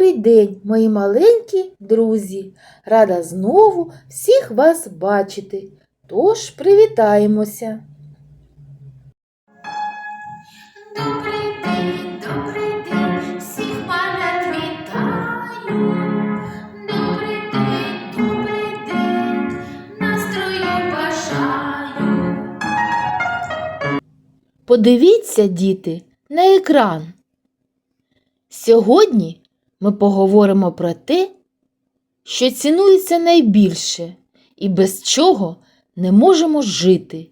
Добрий день, мої маленькі друзі! Рада знову всіх вас бачити. Тож привітаємося. Добрий день, добрий день, всіх малят вітаю. Добрий день, добрий день, настрою бажаю. Подивіться, діти, на екран. Сьогодні ми поговоримо про те, що цінується найбільше і без чого не можемо жити.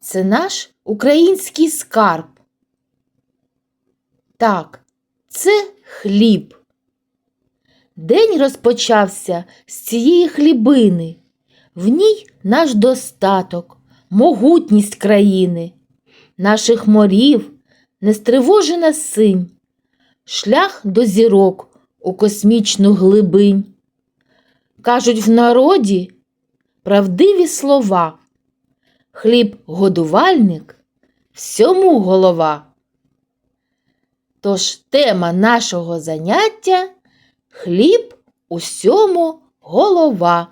Це наш український скарб. Так, це хліб. День розпочався з цієї хлібини. В ній наш достаток, могутність країни, наших морів, нестривожена синь, шлях до зірок у космічну глибинь. Кажуть в народі правдиві слова. Хліб годувальник, всьому голова. Тож тема нашого заняття хліб усьому голова.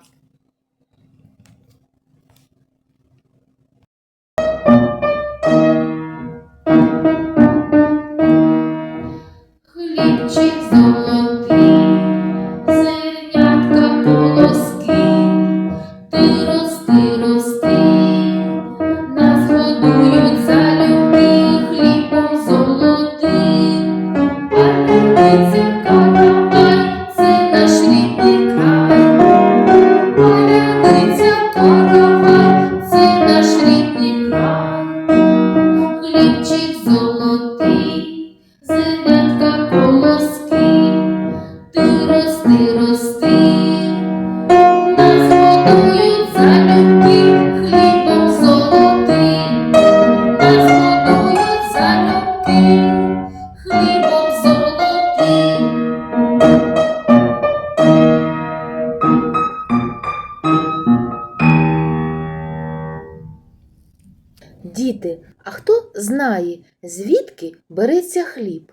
Діти, а хто знає, звідки береться хліб?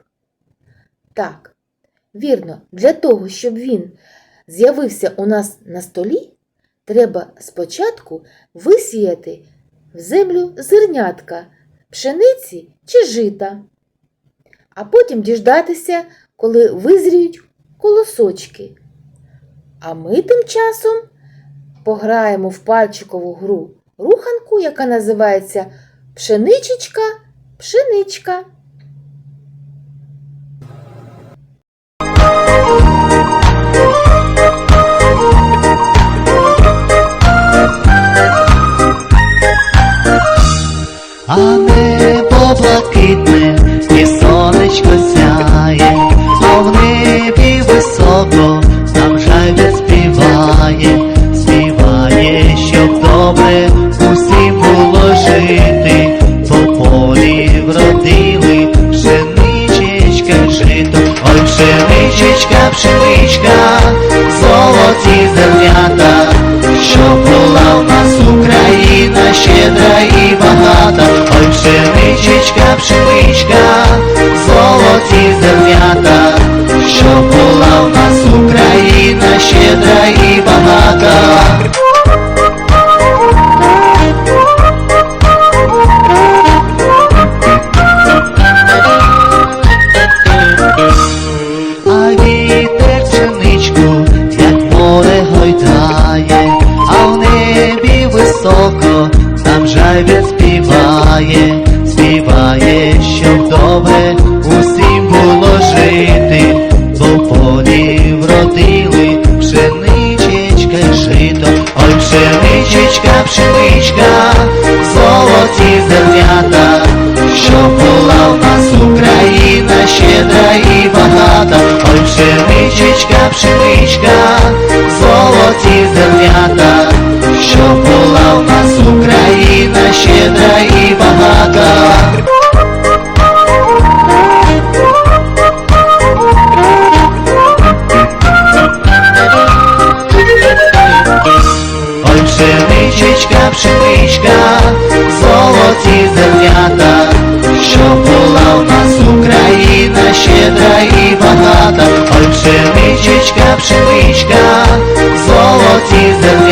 Так, вірно, для того, щоб він з'явився у нас на столі, треба спочатку висіяти в землю зернятка, пшениці чи жита, а потім діждатися, коли визріють колосочки. А ми тим часом пограємо в пальчикову гру руханку, яка називається Пшеничечка, пшеничка. А небо блакитне, і сонечко сяє, а в небі високо там співає, співає, пшеничечка, пшеничка, золоті зернята, щоб була в нас Україна щедра і багата, ой, пшеничечка, пшеничка, золоті зернята, щоб була в нас Україна щедра і багата. Золоті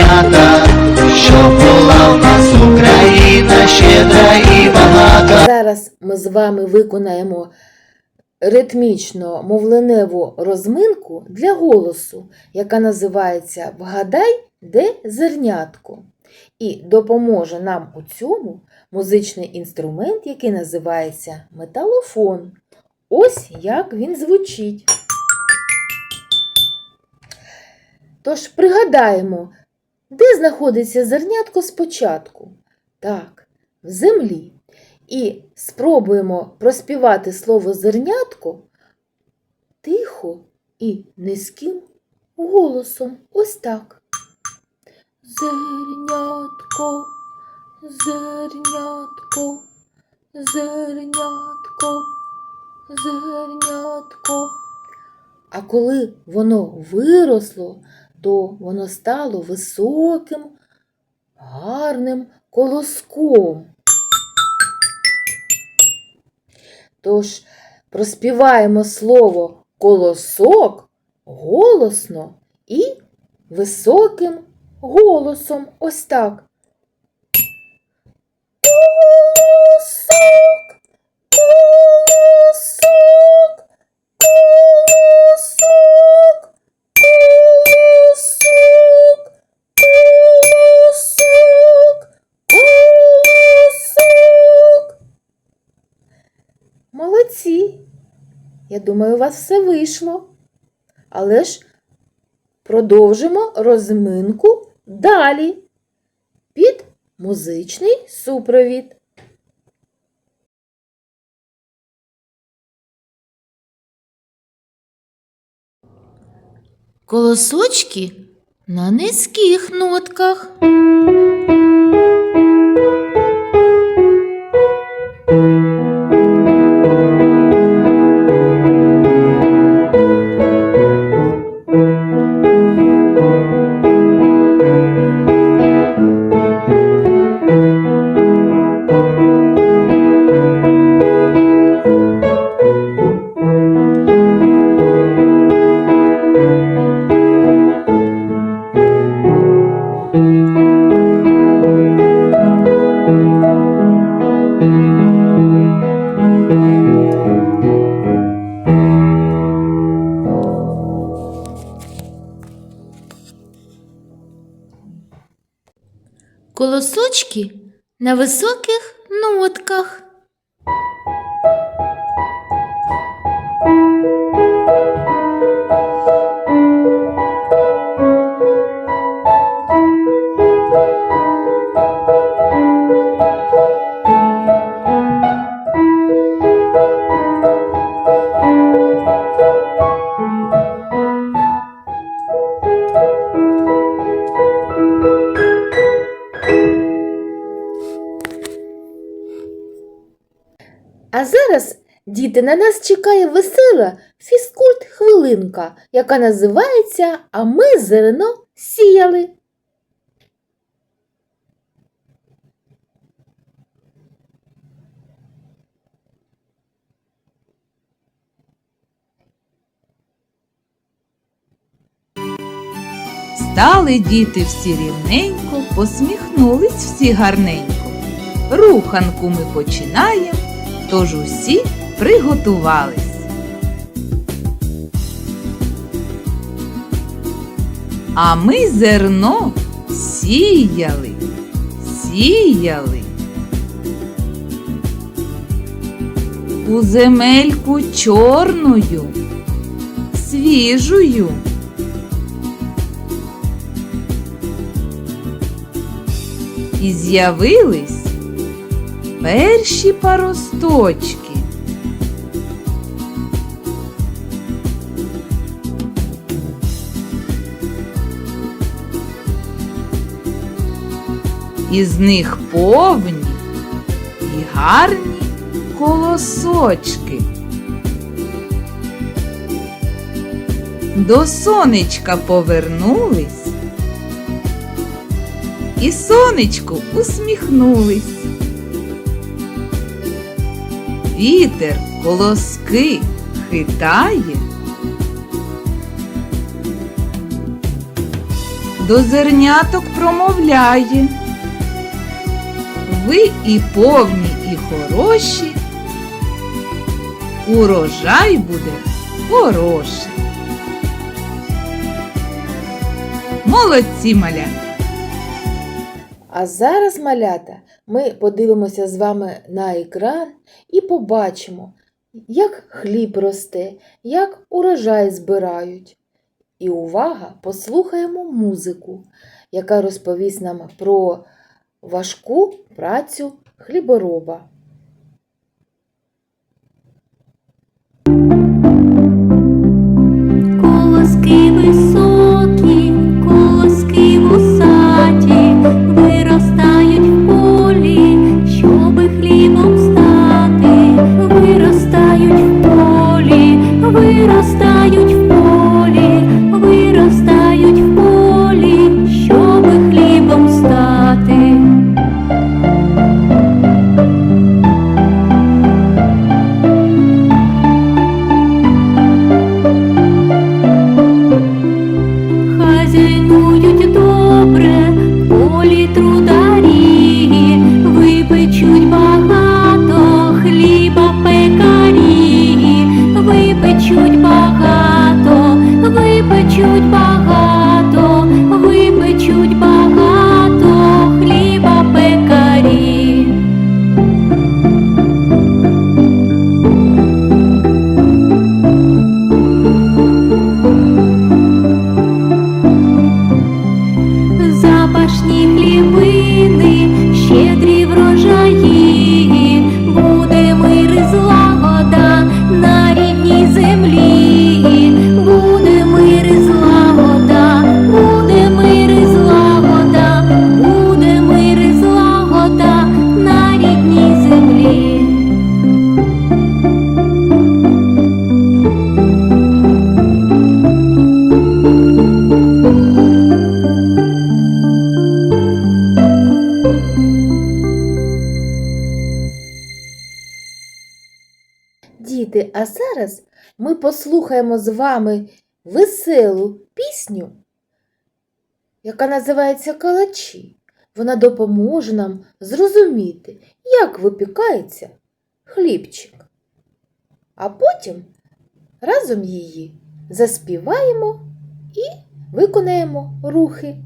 зернята, щоб була у нас Україна щедра і багата. Зараз ми з вами виконаємо ритмічно мовленеву розминку для голосу, яка називається Вгадай, де зернятко. І допоможе нам у цьому музичний інструмент, який називається металофон. Ось як він звучить. Тож пригадаємо, де знаходиться зернятко спочатку? Так, в землі. І спробуємо проспівати слово зернятко тихо і низьким голосом. Ось так. Зернятко, зернятко, зернятко, зернятко. А коли воно виросло, то воно стало високим, гарним колоском. Тож проспіваємо слово колосок голосно і високим голосом. Ось так. Вас все вийшло. Але ж продовжимо розминку далі під музичний супровід. Колосочки на низьких нотках. Високих діти, на нас чекає весела фізкульт хвилинка, яка називається А ми зерно сіяли. Стали діти всі рівненько, посміхнулись всі гарненько. Руханку ми починаємо, тож усі приготувались. А ми зерно сіяли, сіяли. У земельку чорною, свіжою. І з'явились перші паросточки. Із них повні і гарні колосочки. До сонечка повернулись і сонечку усміхнулись. Вітер колоски хитає. До зерняток промовляє. Ви і повні, і хороші. Урожай буде хороший. Молодці маля! А зараз, малята, ми подивимося з вами на екран і побачимо, як хліб росте, як урожай збирають. І увага, послухаємо музику, яка розповість нам про важку працю хлібороба. Зараз ми послухаємо з вами веселу пісню, яка називається Калачі. Вона допоможе нам зрозуміти, як випікається хлібчик. А потім разом її заспіваємо і виконаємо рухи.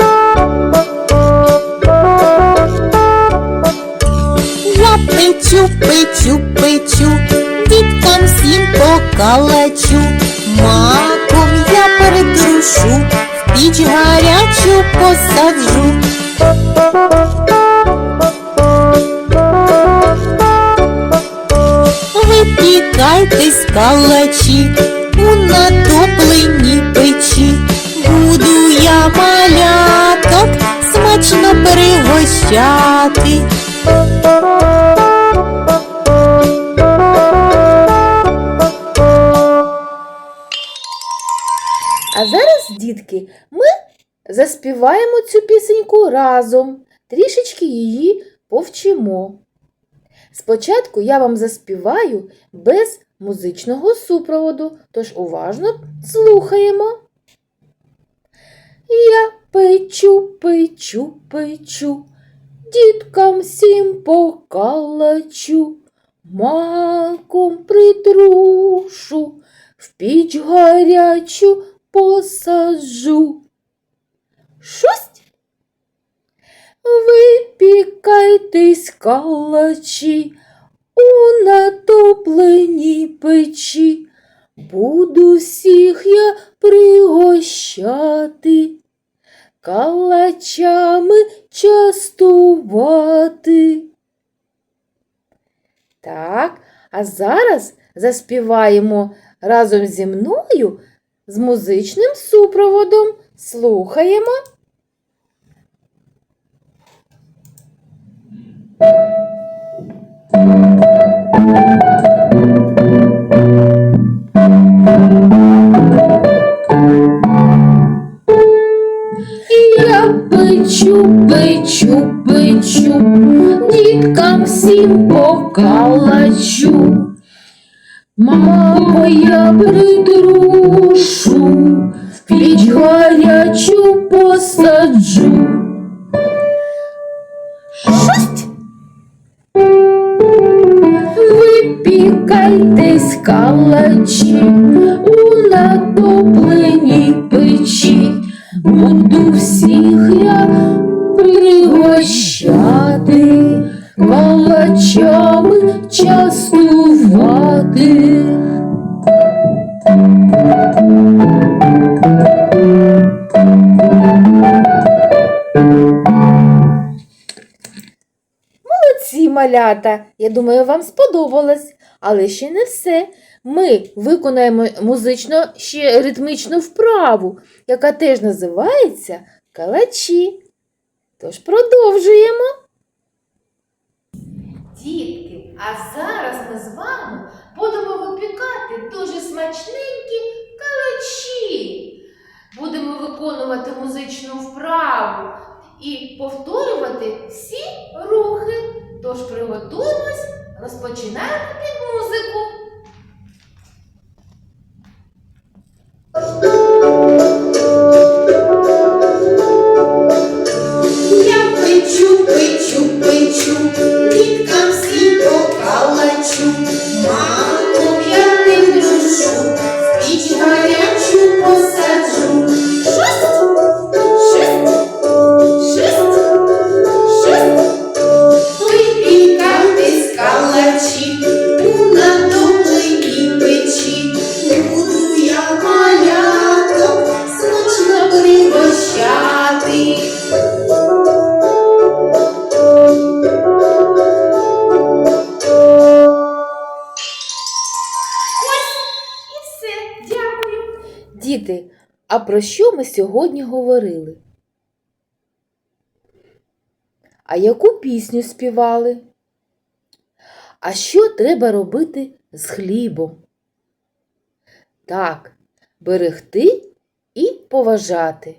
Я печу, печу, печу, діткам всім покалачу, маком я передрушу, в піч гарячу посаджу. Випікайтесь калачі у натопленій печі. Дітки, ми заспіваємо цю пісеньку разом, трішечки її повчимо. Спочатку я вам заспіваю без музичного супроводу, тож уважно слухаємо. Я печу, печу, печу, діткам всім покалачу, маком притрушу, в піч гарячу посаджу. Шость. Випікайтесь калачі у натопленій печі. Буду всіх я пригощати, калачами частувати. Так, а зараз заспіваємо разом зі мною з музичним супроводом. Слухаємо. Я печу, печу, діткам всім покалачу. Мамо, я притрушу, в піч гарячу посаджу. Шусть! Випікайтесь калачі у натопленій печі, буду всіх я пригощати, калачами частувати. Ці малята, я думаю, вам сподобалось. Але ще не все. Ми виконаємо музично ще ритмічну вправу, яка теж називається калачі. Тож продовжуємо. Дітки, а зараз ми з вами будемо випікати дуже смачненькі калачі. Будемо виконувати музичну вправу і повторювати всі рухи. Тож приготуємось, розпочинаємо під музику. А про що ми сьогодні говорили? А яку пісню співали? А що треба робити з хлібом? Так, берегти і поважати.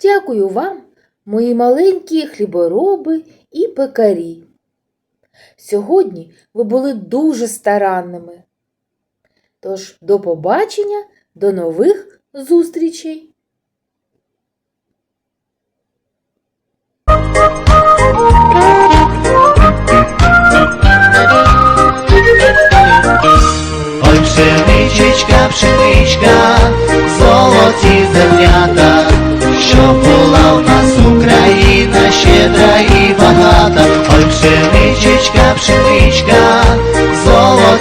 Дякую вам, мої маленькі хлібороби і пекарі. Сьогодні ви були дуже старанними. Тож до побачення, до нових зустрічей. Ой, пшеничечка, пшеничка, золоті землята, що була в нас Україна щедра і багата, ой, пшеничечка, пшеничка, золоті.